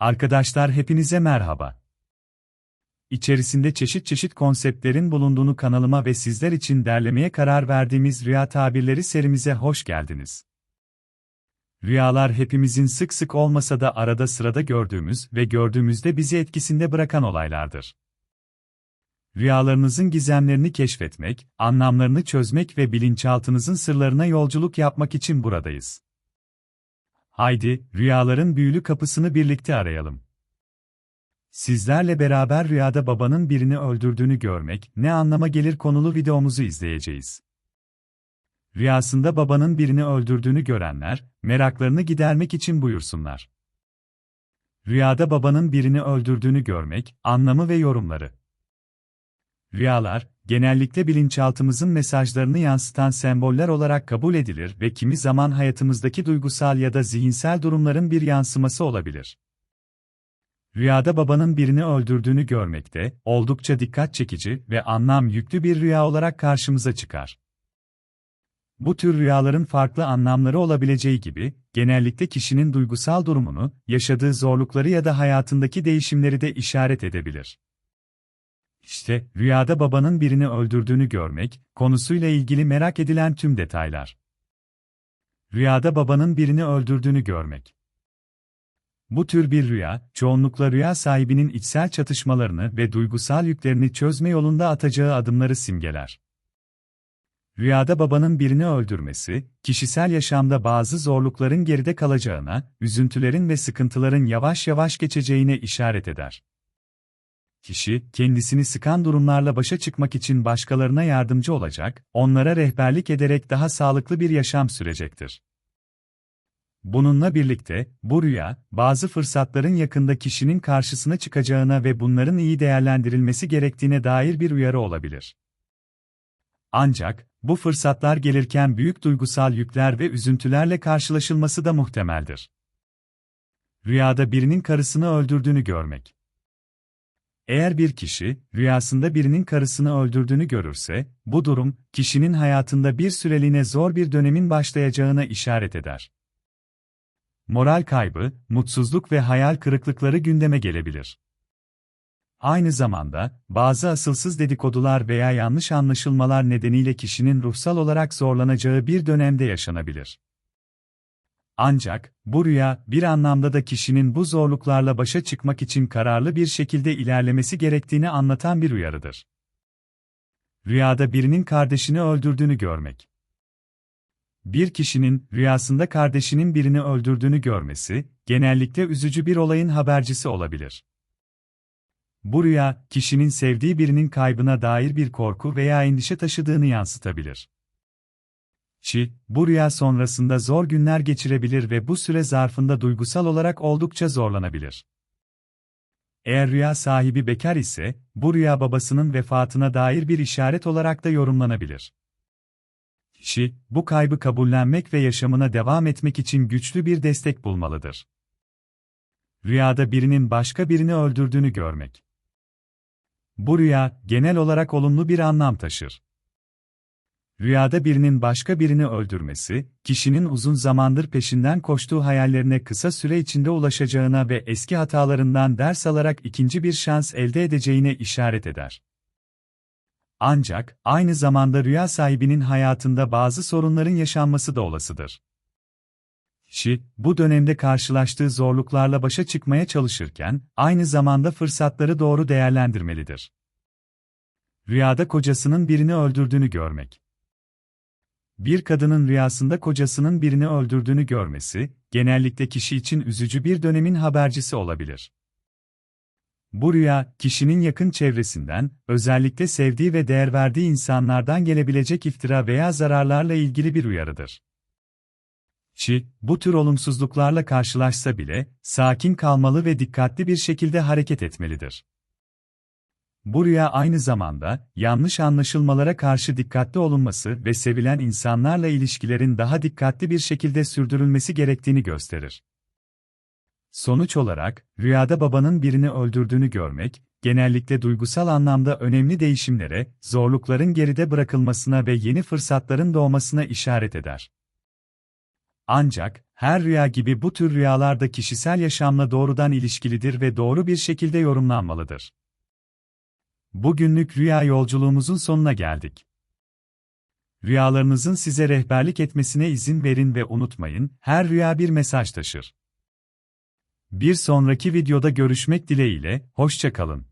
Arkadaşlar hepinize merhaba. İçerisinde çeşit çeşit konseptlerin bulunduğunu kanalıma ve sizler için derlemeye karar verdiğimiz Rüya Tabirleri serimize hoş geldiniz. Rüyalar hepimizin sık sık olmasa da arada sırada gördüğümüz ve gördüğümüzde bizi etkisinde bırakan olaylardır. Rüyalarınızın gizemlerini keşfetmek, anlamlarını çözmek ve bilinçaltınızın sırlarına yolculuk yapmak için buradayız. Haydi, rüyaların büyülü kapısını birlikte arayalım. Sizlerle beraber rüyada babanın birini öldürdüğünü görmek ne anlama gelir konulu videomuzu izleyeceğiz. Rüyasında babanın birini öldürdüğünü görenler, meraklarını gidermek için buyursunlar. Rüyada babanın birini öldürdüğünü görmek, anlamı ve yorumları. Rüyalar, genellikle bilinçaltımızın mesajlarını yansıtan semboller olarak kabul edilir ve kimi zaman hayatımızdaki duygusal ya da zihinsel durumların bir yansıması olabilir. Rüyada babanın birini öldürdüğünü görmekte, oldukça dikkat çekici ve anlam yüklü bir rüya olarak karşımıza çıkar. Bu tür rüyaların farklı anlamları olabileceği gibi, genellikle kişinin duygusal durumunu, yaşadığı zorlukları ya da hayatındaki değişimleri de işaret edebilir. İşte, rüyada babanın birini öldürdüğünü görmek, konusuyla ilgili merak edilen tüm detaylar. Rüyada babanın birini öldürdüğünü görmek. Bu tür bir rüya, çoğunlukla rüya sahibinin içsel çatışmalarını ve duygusal yüklerini çözme yolunda atacağı adımları simgeler. Rüyada babanın birini öldürmesi, kişisel yaşamda bazı zorlukların geride kalacağına, üzüntülerin ve sıkıntıların yavaş yavaş geçeceğine işaret eder. Kişi, kendisini sıkan durumlarla başa çıkmak için başkalarına yardımcı olacak, onlara rehberlik ederek daha sağlıklı bir yaşam sürecektir. Bununla birlikte, bu rüya, bazı fırsatların yakında kişinin karşısına çıkacağına ve bunların iyi değerlendirilmesi gerektiğine dair bir uyarı olabilir. Ancak, bu fırsatlar gelirken büyük duygusal yükler ve üzüntülerle karşılaşılması da muhtemeldir. Rüyada birinin karısını öldürdüğünü görmek. Eğer bir kişi, rüyasında birinin karısını öldürdüğünü görürse, bu durum, kişinin hayatında bir süreliğine zor bir dönemin başlayacağına işaret eder. Moral kaybı, mutsuzluk ve hayal kırıklıkları gündeme gelebilir. Aynı zamanda, bazı asılsız dedikodular veya yanlış anlaşılmalar nedeniyle kişinin ruhsal olarak zorlanacağı bir dönemde yaşanabilir. Ancak, bu rüya, bir anlamda da kişinin bu zorluklarla başa çıkmak için kararlı bir şekilde ilerlemesi gerektiğini anlatan bir uyarıdır. Rüyada birinin kardeşini öldürdüğünü görmek. Bir kişinin, rüyasında kardeşinin birini öldürdüğünü görmesi, genellikle üzücü bir olayın habercisi olabilir. Bu rüya, kişinin sevdiği birinin kaybına dair bir korku veya endişe taşıdığını yansıtabilir. Çi, bu rüya sonrasında zor günler geçirebilir ve bu süre zarfında duygusal olarak oldukça zorlanabilir. Eğer rüya sahibi bekar ise, bu rüya babasının vefatına dair bir işaret olarak da yorumlanabilir. Kişi, bu kaybı kabullenmek ve yaşamına devam etmek için güçlü bir destek bulmalıdır. Rüyada birinin başka birini öldürdüğünü görmek. Bu rüya, genel olarak olumlu bir anlam taşır. Rüyada birinin başka birini öldürmesi, kişinin uzun zamandır peşinden koştuğu hayallerine kısa süre içinde ulaşacağına ve eski hatalarından ders alarak ikinci bir şans elde edeceğine işaret eder. Ancak, aynı zamanda rüya sahibinin hayatında bazı sorunların yaşanması da olasıdır. Kişi, bu dönemde karşılaştığı zorluklarla başa çıkmaya çalışırken, aynı zamanda fırsatları doğru değerlendirmelidir. Rüyada kocasının birini öldürdüğünü görmek. Bir kadının rüyasında kocasının birini öldürdüğünü görmesi, genellikle kişi için üzücü bir dönemin habercisi olabilir. Bu rüya, kişinin yakın çevresinden, özellikle sevdiği ve değer verdiği insanlardan gelebilecek iftira veya zararlarla ilgili bir uyarıdır. Kişi, bu tür olumsuzluklarla karşılaşsa bile, sakin kalmalı ve dikkatli bir şekilde hareket etmelidir. Bu rüya aynı zamanda, yanlış anlaşılmalara karşı dikkatli olunması ve sevilen insanlarla ilişkilerin daha dikkatli bir şekilde sürdürülmesi gerektiğini gösterir. Sonuç olarak, rüyada babanın birini öldürdüğünü görmek, genellikle duygusal anlamda önemli değişimlere, zorlukların geride bırakılmasına ve yeni fırsatların doğmasına işaret eder. Ancak, her rüya gibi bu tür rüyalar da kişisel yaşamla doğrudan ilişkilidir ve doğru bir şekilde yorumlanmalıdır. Bugünlük rüya yolculuğumuzun sonuna geldik. Rüyalarınızın size rehberlik etmesine izin verin ve unutmayın, her rüya bir mesaj taşır. Bir sonraki videoda görüşmek dileğiyle, hoşça kalın.